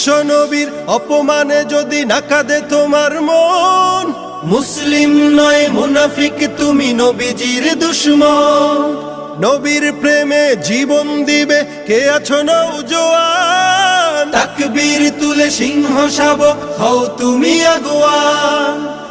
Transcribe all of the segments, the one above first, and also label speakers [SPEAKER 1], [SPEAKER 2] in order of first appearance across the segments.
[SPEAKER 1] বিশ্ব নবীর অপমানে যদি না কাঁদে তোমার মন, মুসলিম নয়, মুনাফিক তুমি নবীজির দুশ্মন। নবীর প্রেমে জীবন দিবে, কে আছো নৌজোয়ান তাকবীর তুলে সিংহ শাবক হও তুমি আগুয়ান।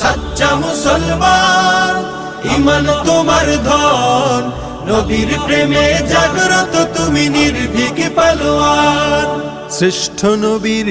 [SPEAKER 1] সাচ্চা মুসলমান ইমান তোমার ধন। নবীর প্রেমে জাগ্রত তুমি নির্ভীক পালোয়ান। শ্রেষ্ঠ নবীর